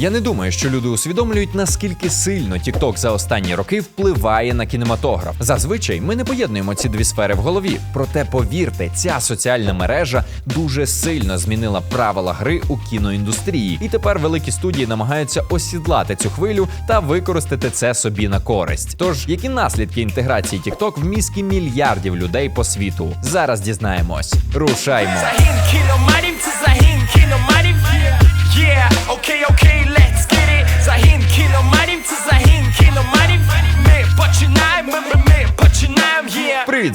Я не думаю, що люди усвідомлюють, наскільки сильно TikTok за останні роки впливає на кінематограф. Зазвичай ми не поєднуємо ці дві сфери в голові. Проте повірте, ця соціальна мережа дуже сильно змінила правила гри у кіноіндустрії, і тепер великі студії намагаються осідлати цю хвилю та використати це собі на користь. Тож, які наслідки інтеграції TikTok в мізки мільярдів людей по світу? Зараз дізнаємось. Рушаймо.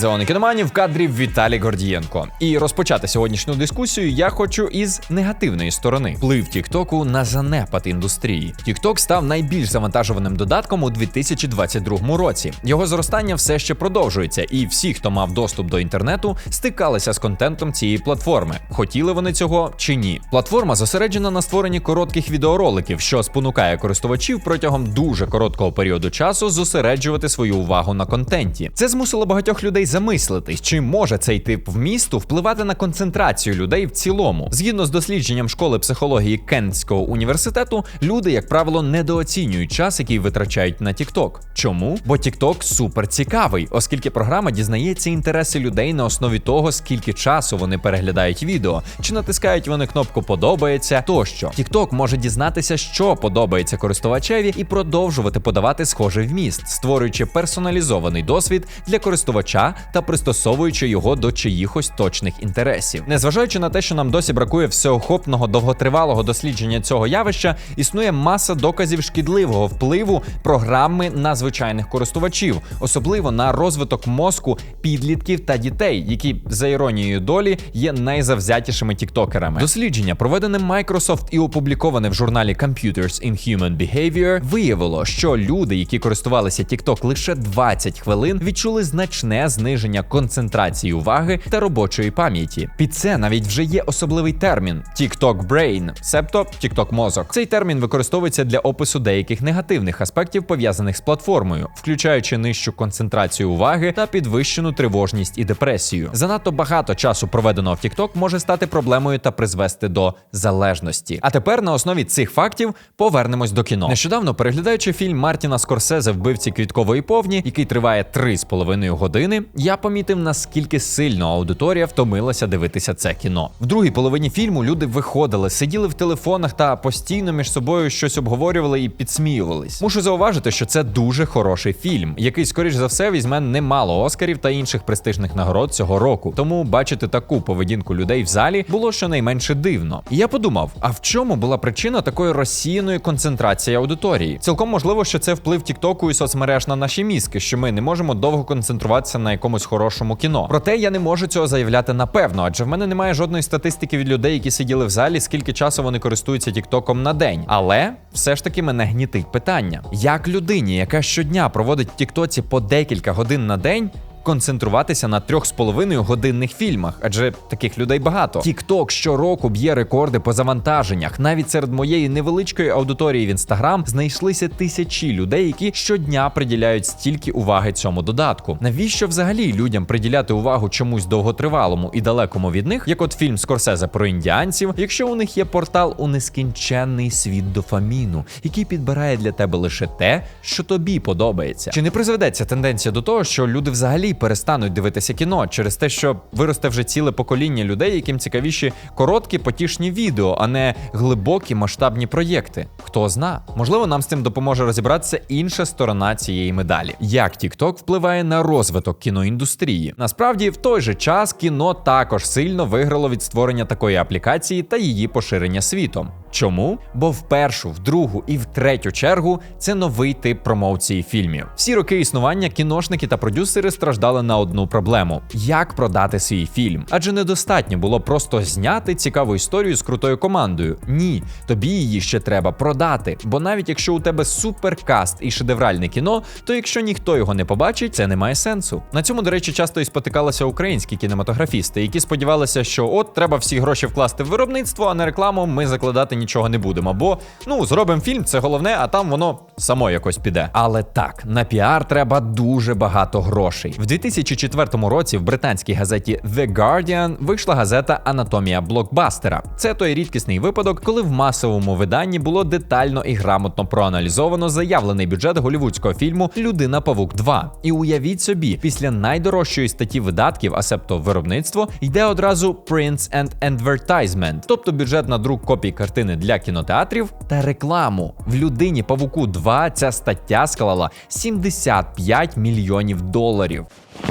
Зони кіноманів в кадрі Віталій Гордієнко. І розпочати сьогоднішню дискусію я хочу із негативної сторони. Вплив Тіктоку на занепад індустрії. Тікток став найбільш завантажуваним додатком у 2022 році. Його зростання все ще продовжується, і всі, хто мав доступ до інтернету, стикалися з контентом цієї платформи. Хотіли вони цього чи ні. Платформа зосереджена на створенні коротких відеороликів, що спонукає користувачів протягом дуже короткого періоду часу зосереджувати свою увагу на контенті. Це змусило багатьох людей замислитись, чи може цей тип вмісту впливати на концентрацію людей в цілому. Згідно з дослідженням школи психології Кентського університету, люди, як правило, недооцінюють час, який витрачають на TikTok. Чому? Бо TikTok супер цікавий, оскільки програма дізнається інтереси людей на основі того, скільки часу вони переглядають відео, чи натискають вони кнопку подобається тощо. TikTok може дізнатися, що подобається користувачеві, і продовжувати подавати схожий вміст, створюючи персоналізований досвід для користувача та пристосовуючи його до чиїхось точних інтересів. Незважаючи на те, що нам досі бракує всеохопного довготривалого дослідження цього явища, існує маса доказів шкідливого впливу програми на звичайних користувачів, особливо на розвиток мозку підлітків та дітей, які за іронією долі є найзавзятішими тіктокерами. Дослідження, проведене Microsoft і опубліковане в журналі Computers in Human Behavior, виявило, що люди, які користувалися TikTok лише 20 хвилин, відчули значне зниження концентрації уваги та робочої пам'яті. Під це навіть вже є особливий термін TikTok Brain, себто TikTok мозок. Цей термін використовується для опису деяких негативних аспектів пов'язаних з платформою, включаючи нижчу концентрацію уваги та підвищену тривожність і депресію. Занадто багато часу проведеного в TikTok може стати проблемою та призвести до залежності. А тепер на основі цих фактів повернемось до кіно. Нещодавно переглядаючи фільм Мартіна Скорсезе Вбивці квіткової повні, який триває 3,5 години, я помітив наскільки сильно аудиторія втомилася дивитися це кіно. В другій половині фільму люди виходили, сиділи в телефонах та постійно між собою щось обговорювали і підсміювались. Мушу зауважити, що це дуже хороший фільм, який, скоріш за все, візьме немало оскарів та інших престижних нагород цього року. Тому бачити таку поведінку людей в залі було щонайменше дивно. І я подумав: а в чому була причина такої розсіяної концентрації аудиторії? Цілком можливо, що це вплив Тіктоку і соцмереж на наші мізки, що ми не можемо довго концентруватися на якомусь хорошому кіно. Проте я не можу цього заявляти напевно, адже в мене немає жодної статистики від людей, які сиділи в залі, скільки часу вони користуються Тіктоком на день. Але все ж таки мене гнітить питання: як людині, яка щодня проводить в Тіктоці по декілька годин на день. Концентруватися на трьох з половиною годинних фільмах, адже таких людей багато. TikTok щороку б'є рекорди по завантаженнях. Навіть серед моєї невеличкої аудиторії в інстаграм знайшлися тисячі людей, які щодня приділяють стільки уваги цьому додатку. Навіщо взагалі людям приділяти увагу чомусь довготривалому і далекому від них, як от фільм Скорсезе про індіанців, якщо у них є портал у нескінченний світ дофаміну, який підбирає для тебе лише те, що тобі подобається? Чи не призведеться тенденція до того, що люди взагалі перестануть дивитися кіно через те, що виросте вже ціле покоління людей, яким цікавіші короткі потішні відео, а не глибокі масштабні проєкти. Хто зна? Можливо, нам з цим допоможе розібратися інша сторона цієї медалі. Як TikTok впливає на розвиток кіноіндустрії? Насправді, в той же час кіно також сильно виграло від створення такої аплікації та її поширення світом. Чому? Бо в першу, в другу і в третю чергу це новий тип промоції фільмів. Всі роки існування кіношники та продюсери страждали на одну проблему: як продати свій фільм. Адже недостатньо було просто зняти цікаву історію з крутою командою. Ні, тобі її ще треба продати. Бо навіть якщо у тебе суперкаст і шедевральне кіно, то якщо ніхто його не побачить, це не має сенсу. На цьому, до речі, часто і спотикалися українські кінематографісти, які сподівалися, що от треба всі гроші вкласти в виробництво, а на рекламу ми закладати нічого не будемо. Бо ну зробимо фільм, це головне, а там воно само якось піде. Але так, на піар треба дуже багато грошей. В 2004 році в британській газеті The Guardian вийшла газета Анатомія блокбастера. Це той рідкісний випадок, коли в масовому виданні було детально і грамотно проаналізовано заявлений бюджет голівудського фільму Людина Павук 2. І уявіть собі, після найдорожчої статті видатків, а себто виробництво, йде одразу Prints and Advertisement, тобто бюджет на друк копій картини для кінотеатрів та рекламу. В людині Павуку 2 ця стаття склала 75 мільйонів доларів.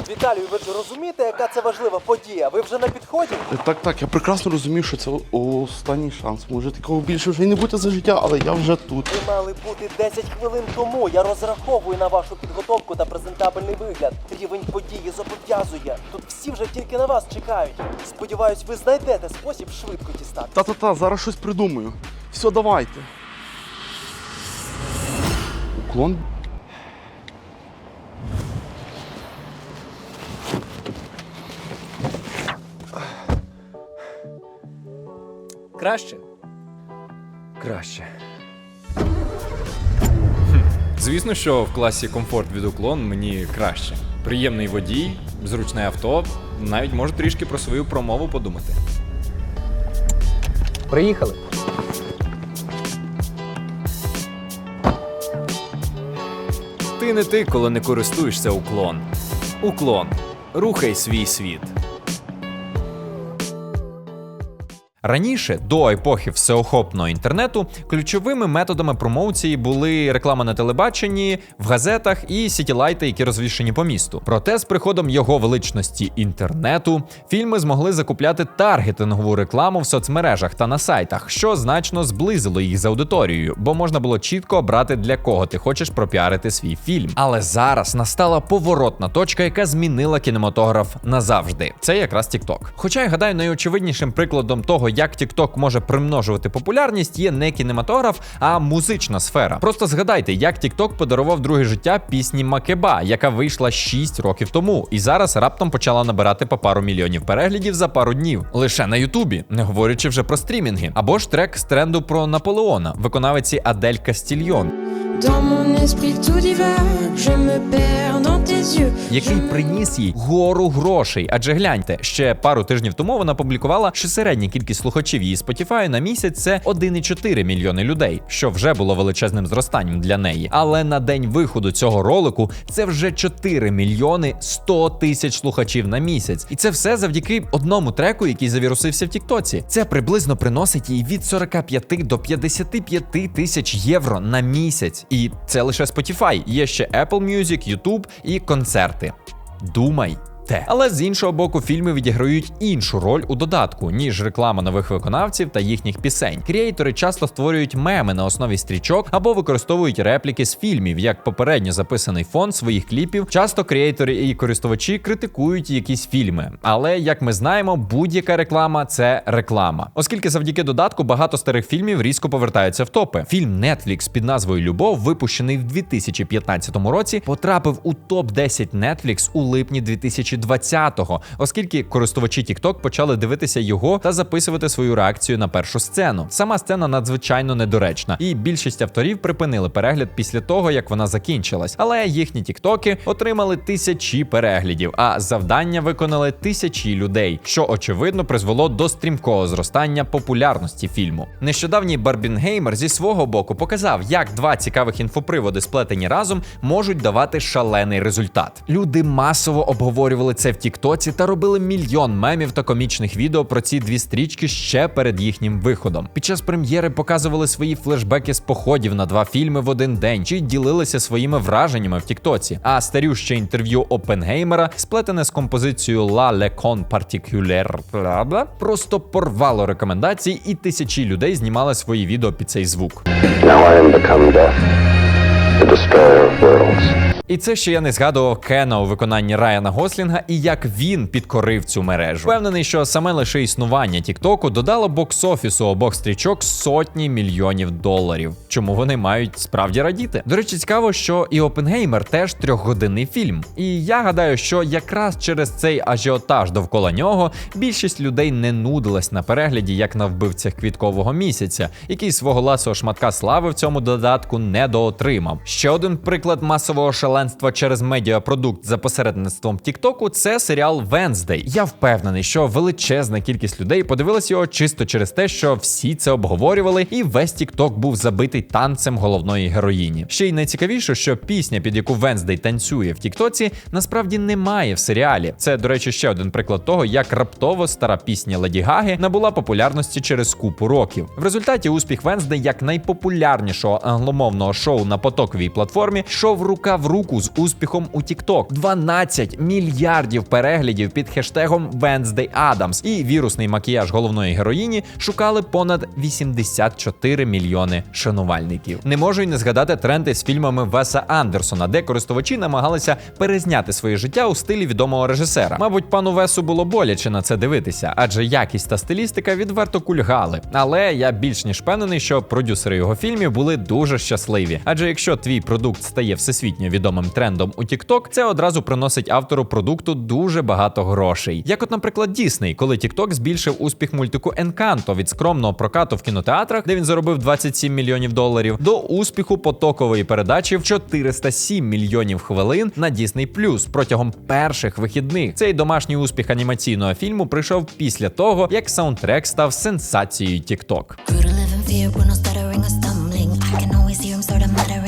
Віталію, ви ж розумієте, яка це важлива подія? Ви вже на підході? Так, так, я прекрасно розумію, що це останній шанс. Може такого більше вже й не бути за життя, але я вже тут. Ви мали бути 10 хвилин тому. Я розраховую на вашу підготовку та презентабельний вигляд. Рівень події зобов'язує. Тут всі вже тільки на вас чекають. Сподіваюсь, ви знайдете спосіб швидко дістати. Та-та-та, зараз щось придумаю. Все, давайте. Уклон. Краще. Краще. Звісно, що в класі комфорт від уклон мені краще. Приємний водій, зручне авто, навіть можу трішки про свою промову подумати. Приїхали. Ти не ти, коли не користуєшся уклон. Уклон. Рухай свій світ. Раніше, до епохи всеохопного інтернету, ключовими методами промоції були реклама на телебаченні, в газетах і сітілайти, які розвішені по місту. Проте з приходом його величності інтернету фільми змогли закупляти таргетингову рекламу в соцмережах та на сайтах, що значно зблизило їх з аудиторією, бо можна було чітко обрати для кого ти хочеш пропіарити свій фільм. Але зараз настала поворотна точка, яка змінила кінематограф назавжди. Це якраз TikTok. Хоча я гадаю, найочевиднішим прикладом того, як TikTok може примножувати популярність, є не кінематограф, а музична сфера. Просто згадайте, як TikTok подарував друге життя пісні Макеба, яка вийшла 6 років тому, і зараз раптом почала набирати по пару мільйонів переглядів за пару днів. Лише на Ютубі, не говорячи вже про стрімінги. Або ж трек з тренду про Наполеона, виконавиці Адель Кастільйон. Dans mon esprit tout divague, je me perds dans tes yeux. який приніс їй гору грошей. Адже гляньте, ще пару тижнів тому вона публікувала, що середня кількість слухачів її Spotify на місяць це 1,4 мільйони людей, що вже було величезним зростанням для неї. Але на день виходу цього ролику це вже 4 мільйони 100 тисяч слухачів на місяць. І це все завдяки одному треку, який завірусився в Тіктоці. Це приблизно приносить їй від 45 до 55 тисяч євро на місяць. І це лише Spotify. Є ще Apple Music, YouTube і концерти. Думай. Те. Але з іншого боку, фільми відіграють іншу роль у додатку, ніж реклама нових виконавців та їхніх пісень. Кріейтори часто створюють меми на основі стрічок або використовують репліки з фільмів, як попередньо записаний фон своїх кліпів. Часто кріейтори і користувачі критикують якісь фільми. Але як ми знаємо, будь-яка реклама це реклама. Оскільки завдяки додатку багато старих фільмів різко повертаються в топи. Фільм Netflix під назвою Любов, випущений в 2015 році, потрапив у топ 10 Netflix у липні 2020-го, оскільки користувачі TikTok почали дивитися його та записувати свою реакцію на першу сцену. Сама сцена надзвичайно недоречна, і більшість авторів припинили перегляд після того, як вона закінчилась. Але їхні тіктоки отримали тисячі переглядів, а завдання виконали тисячі людей, що очевидно призвело до стрімкого зростання популярності фільму. Нещодавній Барбінгеймер зі свого боку показав, як два цікавих інфоприводи, сплетені разом, можуть давати шалений результат. Люди масово обговорювали це в Тіктоці та робили мільйон мемів та комічних відео про ці дві стрічки ще перед їхнім виходом. Під час прем'єри показували свої флешбеки з походів на два фільми в один день чи ділилися своїми враженнями в Тіктоці. А старюще інтерв'ю Опенгеймера, сплетене з композицією La Lecon Particulier, бла-бла, просто порвало рекомендації, і тисячі людей знімали свої відео під цей звук. Now I am become death, the destroyer of worlds. І це ще я не згадував Кена у виконанні Райана Гослінга і як він підкорив цю мережу. Впевнений, що саме лише існування Тіктоку додало бокс-офісу обох стрічок сотні мільйонів доларів. Чому вони мають справді радіти? До речі, цікаво, що і Опенгеймер теж трьохгодинний фільм. І я гадаю, що якраз через цей ажіотаж довкола нього більшість людей не нудилась на перегляді, як на вбивцях квіткового місяця, який свого ласого шматка слави в цьому додатку недоотримав. Ще один приклад масового шаленства через медіапродукт за посередництвом Тіктоку це серіал Венздей. Я впевнений, що величезна кількість людей подивилась його чисто через те, що всі це обговорювали, і весь Тікток був забитий танцем головної героїні. Ще й найцікавіше, що пісня, під яку Венздей танцює в Тіктоці, насправді немає в серіалі. Це, до речі, ще один приклад того, як раптово стара пісня Леді Гаги набула популярності через купу років. В результаті успіх Венздей як найпопулярнішого англомовного шоу на потоковій платформі йшов рука в руку з успіхом у TikTok. 12 мільярдів переглядів під хештегом Wednesday Adams і вірусний макіяж головної героїні шукали понад 84 мільйони шанувальників. Не можу й не згадати тренди з фільмами Веса Андерсона, де користувачі намагалися перезняти своє життя у стилі відомого режисера. Мабуть, пану Весу було боляче на це дивитися, адже якість та стилістика відверто кульгали. Але я більш ніж впевнений, що продюсери його фільмів були дуже щасливі. Адже якщо твій продукт стає всесвітньо відомим трендом у TikTok, це одразу приносить автору продукту дуже багато грошей. Як, от, наприклад, Дісней, коли TikTok збільшив успіх мультику Encanto від скромного прокату в кінотеатрах, де він заробив 27 мільйонів доларів, до успіху потокової передачі в 407 мільйонів хвилин на Disney+, протягом перших вихідних. Цей домашній успіх анімаційного фільму прийшов після того, як саундтрек став сенсацією TikTok. I can always hear him sort of.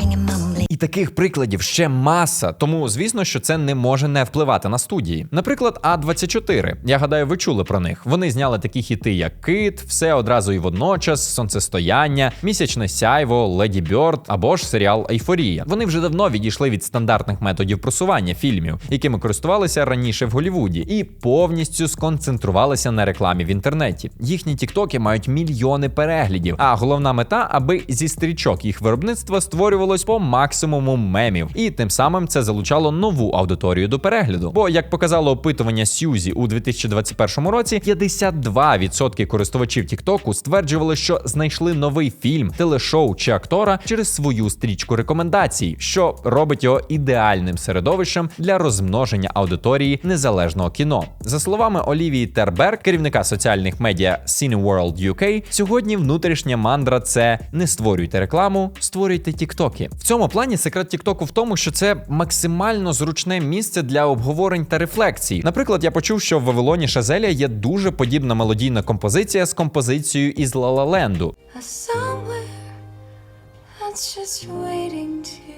Таких прикладів ще маса, тому звісно, що це не може не впливати на студії. Наприклад, А24. Я гадаю, ви чули про них. Вони зняли такі хіти, як Кит, все одразу і водночас, Сонцестояння, Місячне сяйво, Леді Бьорд або ж серіал Ейфорія. Вони вже давно відійшли від стандартних методів просування фільмів, якими користувалися раніше в Голівуді, і повністю сконцентрувалися на рекламі в інтернеті. Їхні тіктоки мають мільйони переглядів. А головна мета, аби зі стрічок їх виробництва створювалось по максимуму мемів, і тим самим це залучало нову аудиторію до перегляду. Бо, як показало опитування Сьюзі у 2021 році, 52% користувачів Тіктоку стверджували, що знайшли новий фільм, телешоу чи актора через свою стрічку рекомендацій, що робить його ідеальним середовищем для розмноження аудиторії незалежного кіно. За словами Олівії Терберг, керівника соціальних медіа Cineworld UK, сьогодні внутрішня мандра це не створюйте рекламу, створюйте тіктоки. В цьому плані секрет Тіктоку в тому, що це максимально зручне місце для обговорень та рефлексій. Наприклад, я почув, що в Вавилоні Шазеля є дуже подібна мелодійна композиція з композицією із Лалаленду. Just waiting to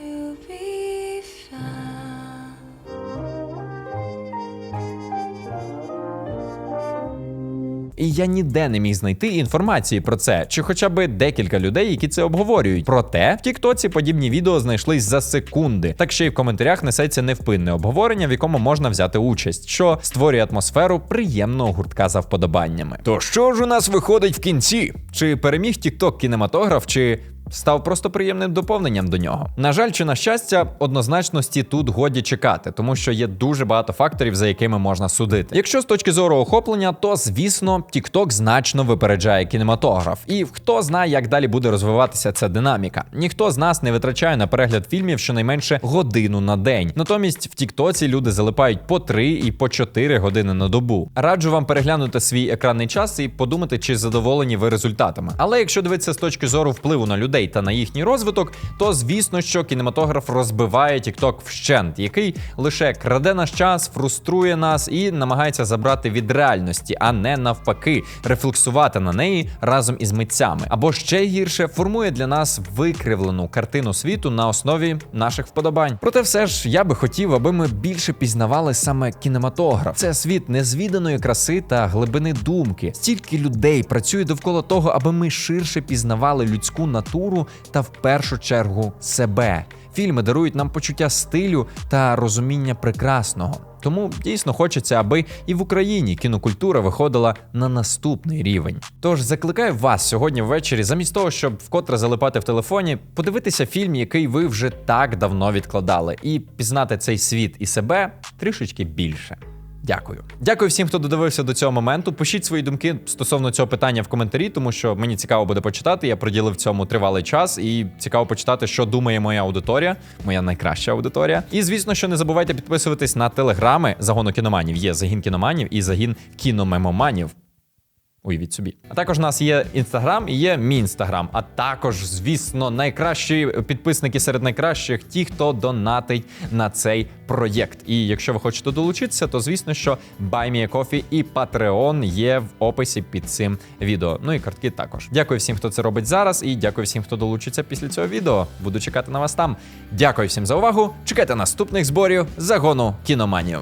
І я ніде не міг знайти інформації про це, чи хоча б декілька людей, які це обговорюють. Проте в Тіктоці подібні відео знайшлись за секунди. Так ще й в коментарях несеться невпинне обговорення, в якому можна взяти участь, що створює атмосферу приємного гуртка за вподобаннями. То що ж у нас виходить в кінці? Чи переміг Тікток кінематограф, чи став просто приємним доповненням до нього. На жаль, чи на щастя, однозначності тут годі чекати, тому що є дуже багато факторів, за якими можна судити. Якщо з точки зору охоплення, то звісно, TikTok значно випереджає кінематограф. І хто знає, як далі буде розвиватися ця динаміка. Ніхто з нас не витрачає на перегляд фільмів щонайменше годину на день. Натомість в Тіктоці люди залипають по 3 і по 4 години на добу. Раджу вам переглянути свій екранний час і подумати, чи задоволені ви результатами. Але якщо дивитися з точки зору впливу на людей та на їхній розвиток, то звісно, що кінематограф розбиває TikTok вщент, який лише краде наш час, фруструє нас і намагається забрати від реальності, а не навпаки, рефлексувати на неї разом із митцями. Або ще гірше формує для нас викривлену картину світу на основі наших вподобань. Проте, все ж я би хотів, аби ми більше пізнавали саме кінематограф. Це світ незвіданої краси та глибини думки. Стільки людей працює довкола того, аби ми ширше пізнавали людську натуру культуру та в першу чергу себе. Фільми дарують нам почуття стилю та розуміння прекрасного. Тому дійсно хочеться, аби і в Україні кінокультура виходила на наступний рівень. Тож закликаю вас сьогодні ввечері, замість того, щоб вкотре залипати в телефоні, подивитися фільм, який ви вже так давно відкладали, і пізнати цей світ і себе трішечки більше. Дякую. Дякую всім, хто додивився до цього моменту. Пишіть свої думки стосовно цього питання в коментарі, тому що мені цікаво буде почитати. Я приділив цьому тривалий час, і цікаво почитати, що думає моя аудиторія, моя найкраща аудиторія. І звісно, що не забувайте підписуватись на телеграми загону кіноманів. Є загін кіноманів і загін кіномемоманів. Уявіть собі. А також у нас є інстаграм і є мій інстаграм. А також, звісно, найкращі підписники серед найкращих ті, хто донатить на цей проєкт. І якщо ви хочете долучитися, то звісно, що BuyMeACoffee і Patreon є в описі під цим відео. Ну і картки також. Дякую всім, хто це робить зараз, і дякую всім, хто долучиться після цього відео. Буду чекати на вас там. Дякую всім за увагу. Чекайте наступних зборів загону кіноманів.